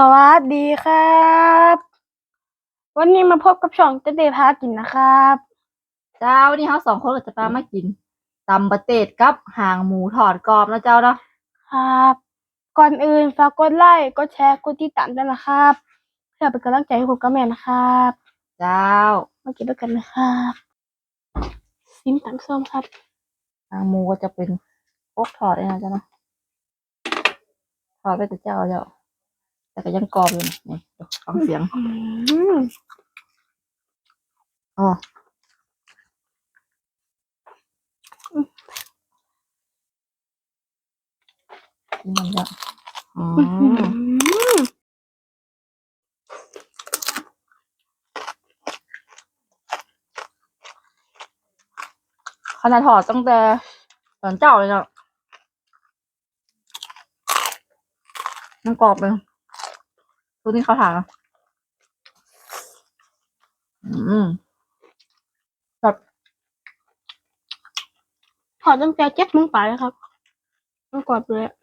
สวัสดีครับ วันนี้มาพบกับช่องเจเดพากินนะครับเจ้าวันนี้เราสองคนก็จะพามากินตำบะเตดกับหางหมูทอดกรอบนะเจ้าเนาะครับ ก่อนอื่นฝากกดไลค์กดแชร์กดติดตามด้วยนะครับ เพื่อเป็นกำลังใจให้ผมกับแม่นะครับ เจ้ามากินด้วยกันนะครับซิมตำส้มครับ หางหมูก็จะเป็นอกทอดเลยนะเจ้าเนาะทอดไปแต่เจ้าเจ้า แต่ก็ยังกรอบอยู่นะนี่เดี๋ยวฟังเสียงอืมอ๋อนี่มันจะอืมขนาดถอดตั้งแต่ตอนเจ้าเลยเนาะมันกรอบเลย ตัวนี้เขาถามนะอืมแบบถอดตั้งแต่เจ็ดโมงไปแล้วครับมันกรอบเลยอะ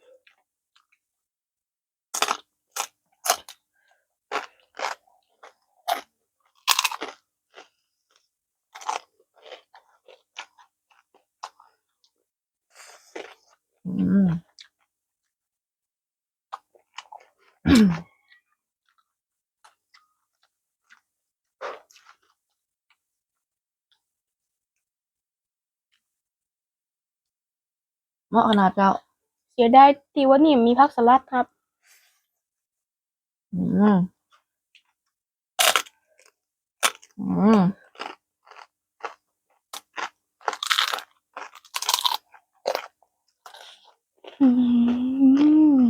อืม เหมาะขนาดเจ้าเสียดายที่วันนี้มีผักสลัดครับ อืม อืม อืม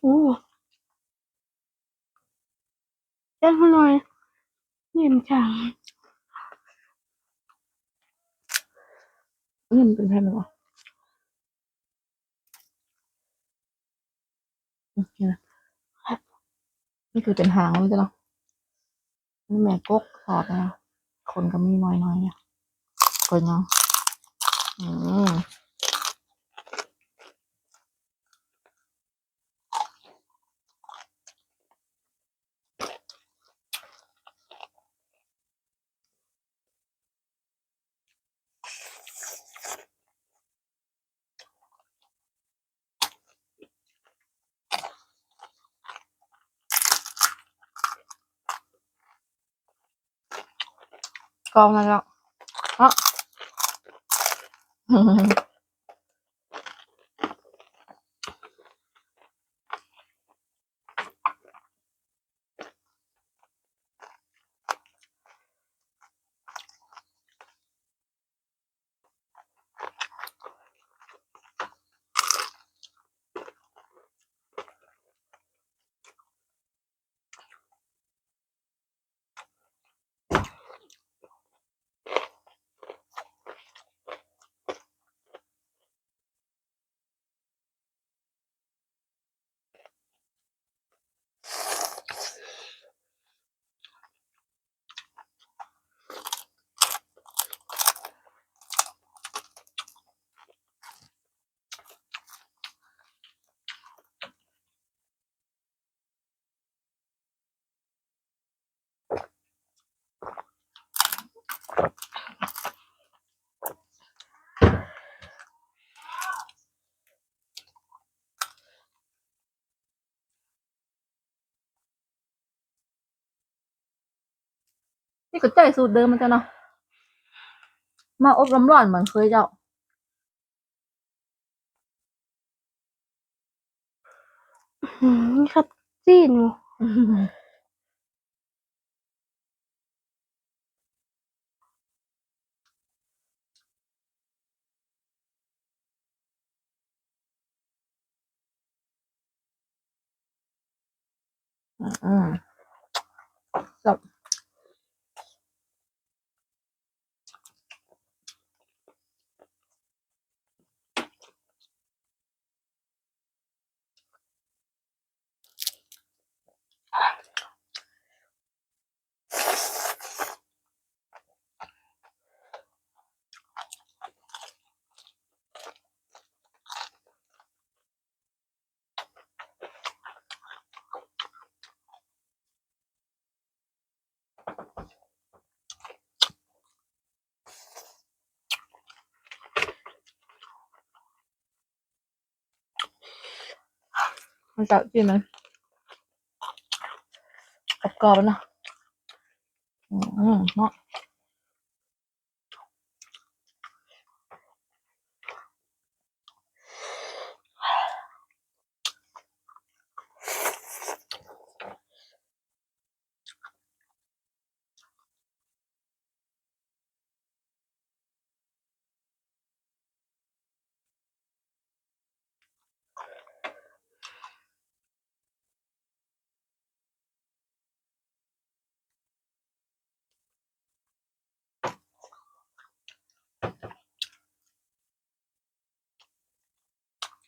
โอ้เต้นให้หน่อยนิ่มจังนี่มันเป็นแผ่นหรออืมนี่นะนี่คือเป็นหางมันจ้ะเนาะนี่แม่กกถอดนะคนก็มีน้อยๆเนี่ยคนเนาะอืม กองแล้วอะ นี่ก็ใจสูตรเดิมมันจ้ะเนาะ มาอบน้ำร้อนเหมือนเคยเจ้าอืมครับจีน อืม แบ มันจะกินมันกรอบๆนะอืมเนาะ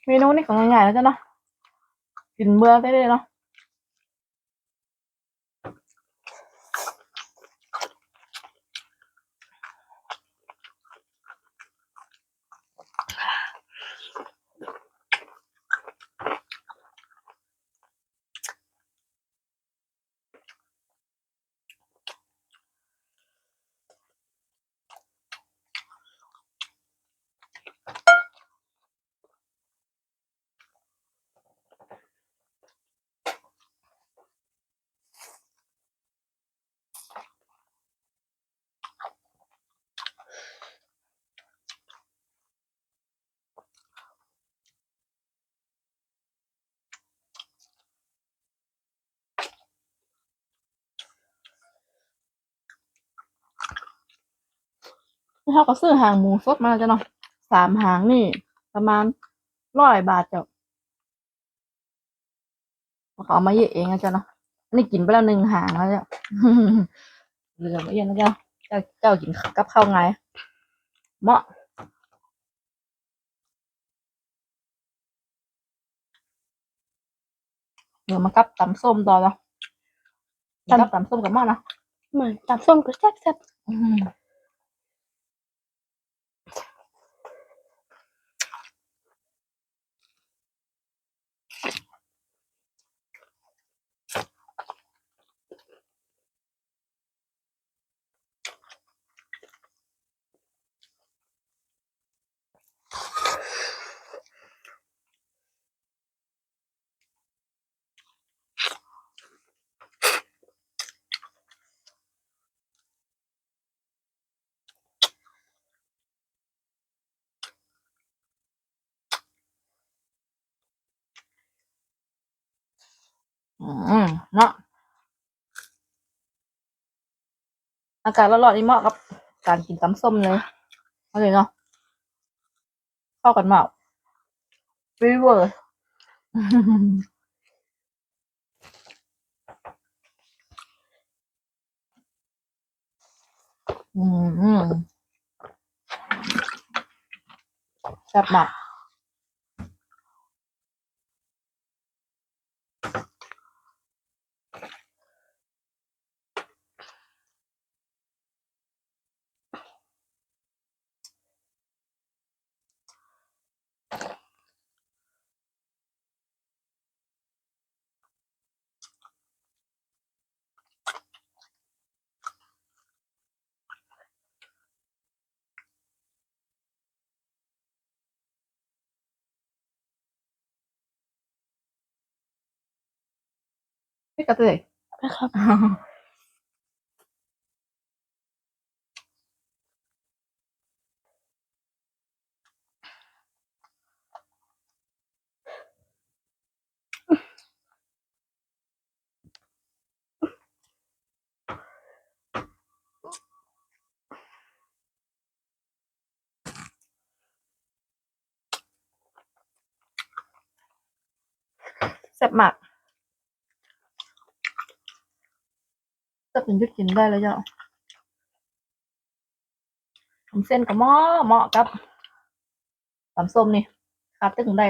เมนูนี่ของง่ายๆแล้วจ้ะเนาะกินเบื่อได้เลยเนาะ เขาก็ซื้อหางหมูสดมาแล้วจ้ะเนาะสามหางนี่ ประมาณร้อยบาทจ้ะเขาเอามาเยอะเองนะจ้ะเนาะนี่กินไปแล้วหนึ่งหางแล้วจ้ะเหลือไม่เยอะนะจ๊ะเจ้าเจ้ากินกับข้าวไงเหมาะเดี๋ยวมากับตำส้มต่อแล้วมากับตำส้มกับหม้อนะเหมือนตำส้มก็แซ่บอื อืมเนาะอากาศร้อนๆนี่เหมาะกับการกินตำส้มเลยเอาเลยเนาะเข้ากันมากฟีเวอร์อืมแซ่บมาก ไม่กระเตยๆนะครับ แซ่บมาก แซ่บจนหยุดกินได้แล้วจ้ะทำเส้นกับหม้อเหมาะกับสามส้มนี่ขาดตึงได้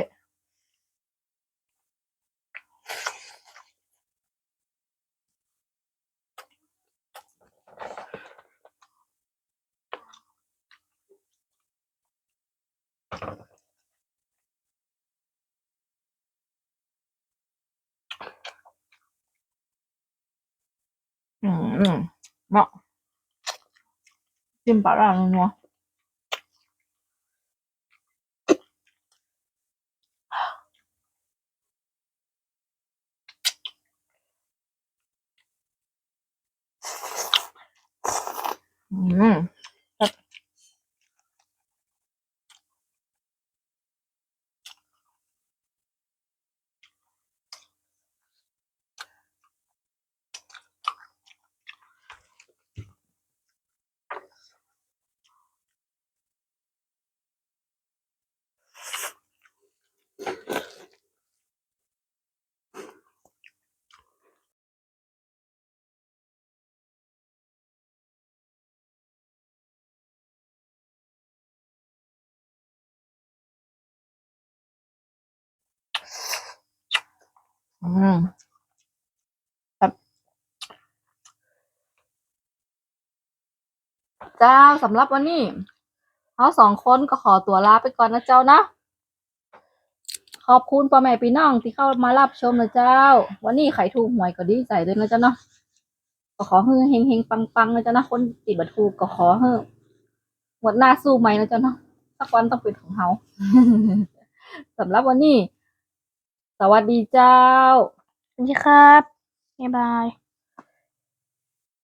อืมอืมเหมา อืมครับเจ้าสำหรับวันนี้เราสองคนก็ขอตัวลาไปก่อนนะเจ้านะ ขอบคุณพ่อแม่พี่น้องที่เข้ามารับชมนะเจ้า วันนี้ไข่ถูกหวยก็ดีใจด้วยนะเจ้าเนาะก็ขอเฮงเฮงปังปังนะเจ้านะคนติดบัตรถูกก็ขอให้หมดหน้าสู้ไหมนะเจ้าเนาะสักวันต้องเป็นของเขาสำหรับวันนี้ สวัสดีเจ้า สวัสดีครับ บ๊ายบาย